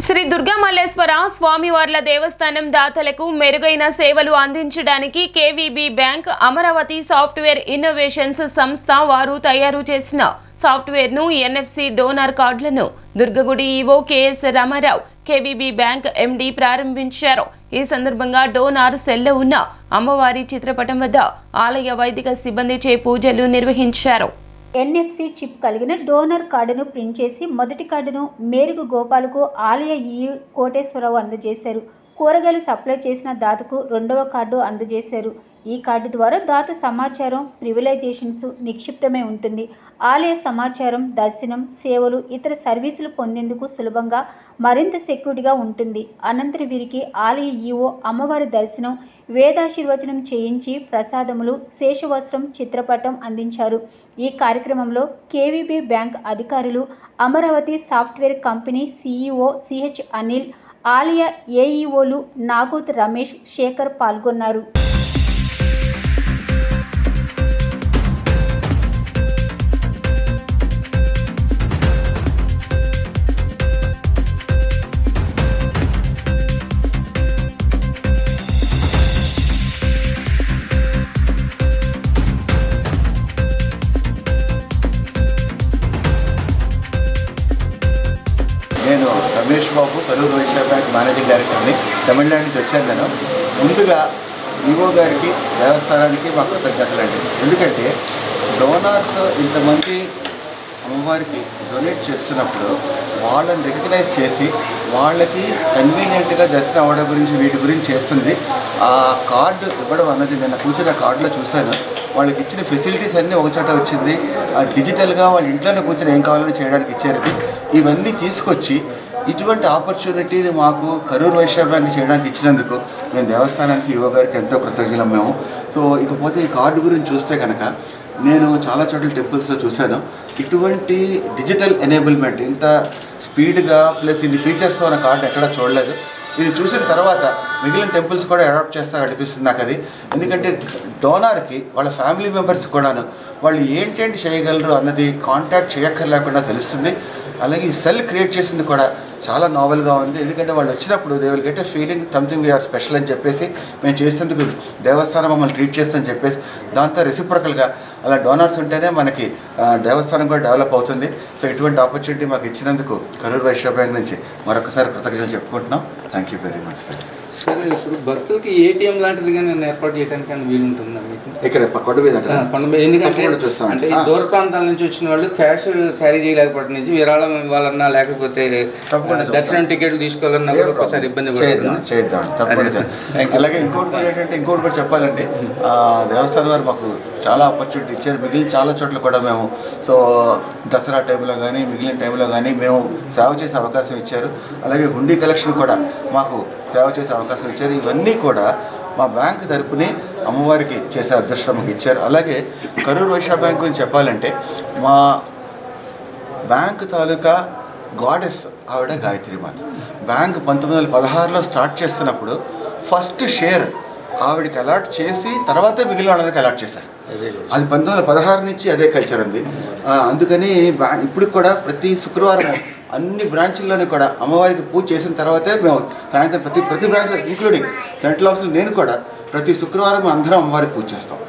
శ్రీ దుర్గామల్లేశ్వర స్వామివార్ల దేవస్థానం దాతలకు మెరుగైన సేవలు అందించడానికి KVB bank Amaravati software innovations సంస్థ వారు తయారు చేసిన సాఫ్ట్వేర్ను ఎన్ఎఫ్సి డోనార్ కార్డులను దుర్గగుడి EO KS Ramarao KVB bank MD ప్రారంభించారు. ఈ సందర్భంగా డోనార్ సెల్లో ఉన్న అమ్మవారి చిత్రపటం వద్ద ఆలయ వైదిక సిబ్బందిచే పూజలు నిర్వహించారు. ఎన్ఎఫ్సి చిప్ కలిగిన డోనర్ కార్డును ప్రింట్ చేసి మొదటి కార్డును మేరుగు గోపాలకు ఆలయ ఈ కోటేశ్వరరావు అందజేశారు. కూరగాయలు సప్లై చేసిన దాతకు రెండవ కార్డు అందజేశారు. ఈ కార్డు ద్వారా దాత సమాచారం ప్రివిలైజేషన్స్ నిక్షిప్తమై ఉంటుంది. ఆలయ సమాచారం దర్శనం సేవలు ఇతర సర్వీసులు పొందేందుకు సులభంగా మరింత సెక్యూర్డ్గా ఉంటుంది. అనంతరం వీరికి ఆలయ ఈవో అమ్మవారి దర్శనం వేదాశీర్వచనం చేయించి ప్రసాదములు శేషవస్త్రం చిత్రపటం అందించారు. ఈ కార్యక్రమంలో కేవీబీ బ్యాంక్ అధికారులు Amaravati software company CEO CH Anil ఆలయ ఏఈఓలు నాగోత్ రమేష్ శేఖర్ పాల్గొన్నారు. నేను రమేష్ బాబు కరూరు వైశ్య బ్యాంక్ మేనేజింగ్ డైరెక్టర్ని తమిళనాడు నుంచి వచ్చాను నేను. ముందుగా ఈవో గారికి దేవస్థానానికి మా కృతజ్ఞతలండి ఎందుకంటే డోనార్స్ ఇంతమంది అమ్మవారికి డొనేట్ చేస్తున్నప్పుడు వాళ్ళని రికగ్నైజ్ చేసి వాళ్ళకి కన్వీనియంట్గా దర్శనం అవ్వడం గురించి వీటి గురించి చేస్తుంది. ఆ కార్డు ఇవ్వడం అన్నది నేను కూర్చున్న కార్డులో చూశాను. వాళ్ళకి ఇచ్చిన ఫెసిలిటీస్ అన్నీ ఒకచోట వచ్చింది. ఆ డిజిటల్గా వాళ్ళ ఇంట్లోనే కూర్చొని ఏం కావాలని చేయడానికి ఇచ్చారు ఇవన్నీ తీసుకొచ్చి ఇటువంటి ఆపర్చునిటీని మాకు కరూర్ వైశ్య బ్యాంక్ చేయడానికి ఇచ్చినందుకు మేము దేవస్థానానికి యువ గారికి ఎంతో కృతజ్ఞులం మేము. సో ఇకపోతే ఈ కార్డు గురించి చూస్తే కనుక నేను చాలా చోట్ల టెంపుల్స్లో చూశాను. ఇటువంటి డిజిటల్ ఎనేబుల్మెంట్ ఇంత స్పీడ్గా ప్లస్ ఇన్ని ఫీచర్స్తో ఉన్న కార్డు ఎక్కడ చూడలేదు. ఇది చూసిన తర్వాత మిగిలిన టెంపుల్స్ కూడా అడాప్ట్ చేస్తారు అనిపిస్తుంది నాకు అది ఎందుకంటే డోనార్కి వాళ్ళ ఫ్యామిలీ మెంబర్స్ కూడాను వాళ్ళు ఏంటేంటి చేయగలరు అన్నది కాంటాక్ట్ చేయక్కర్లేకుండా తెలుస్తుంది. అలాగే ఈ సెల్ క్రియేట్ చేసింది కూడా చాలా నావెల్గా ఉంది. ఎందుకంటే వాళ్ళు వచ్చినప్పుడు they will get a feeling something we are special అని చెప్పేసి మేము చేసేందుకు దేవస్థానం మమ్మల్ని ట్రీట్ చేస్తుందని చెప్పేసి దాంతో రెసిప్రకల్గా అలా డోనర్స్ ఉంటేనే మనకి దేవస్థానం కూడా డెవలప్ అవుతుంది. సో ఇటువంటి ఆపర్చునిటీ మాకు ఇచ్చినందుకు కరూర్ వైశ్య బ్యాంక్ నుంచి మరొకసారి కృతజ్ఞతలు చెప్పుకుంటున్నాం. Thank you very much sir సరే ఇప్పుడు భక్తులకి ఏటీఎం లాంటిది కానీ నేను ఏర్పాటు చేయడానికి వీలు ఉంటుందా మీకు? ఇక్కడ కొట్ట మీద ఆ, కొండ మీద. ఎందుకంటే. అంటే. దూర ప్రాంతాల నుంచి వచ్చిన వాళ్ళు క్యాష్ క్యారీ చేయలేకపోవడం నుంచి విరాళం ఇవ్వాలన్నా లేకపోతే దర్శనం టికెట్లు తీసుకోవాలన్నా కూడా ఒకసారి ఇబ్బంది చేద్దాం తప్పకుండా. అలాగే ఇంకోటి కూడా ఏంటంటే ఇంకోటి కూడా చెప్పాలండి దేవస్థానం వారు మాకు చాలా ఆపర్చునిటీ ఇచ్చారు. మిగిలిన చాలా చోట్ల కూడా మేము సో దసరా టైంలో కానీ మిగిలిన టైంలో కానీ మేము సేవ చేసే అవకాశం ఇచ్చారు. అలాగే హుండీ కలెక్షన్ కూడా మాకు సేవ చేసే అవకాశం ఇచ్చారు. ఇవన్నీ కూడా మా బ్యాంక్ తరపుని అమ్మవారికి చేసే అదృష్టం మాకు ఇచ్చారు. అలాగే కరూర్ వైశ్య బ్యాంక్ గురించి చెప్పాలంటే మా బ్యాంక్ తాలూకా గాడెస్ ఆవిడ గాయత్రి మాత బ్యాంక్ పంతొమ్మిది వందల పదహారులో స్టార్ట్ చేస్తున్నప్పుడు ఫస్ట్ షేర్ ఆవిడకి అలాట్ చేసి తర్వాతే మిగిలిన వాళ్ళకి అలాట్ చేశారు. అది పంతొమ్మిది వందల పదహారు నుంచి అదే కల్చర్ ఉంది. అందుకని బ్యా ఇప్పుడు కూడా ప్రతి శుక్రవారం అన్ని బ్రాంచుల్లోని కూడా అమ్మవారికి పూజ చేసిన తర్వాతే మేము సాయంత్రం ప్రతి ప్రతి బ్రాంచ్ ఇంక్లూడింగ్ సెంట్రల్ ఆఫీస్లో నేను కూడా ప్రతి శుక్రవారం అందరం అమ్మవారికి పూజ చేస్తాం.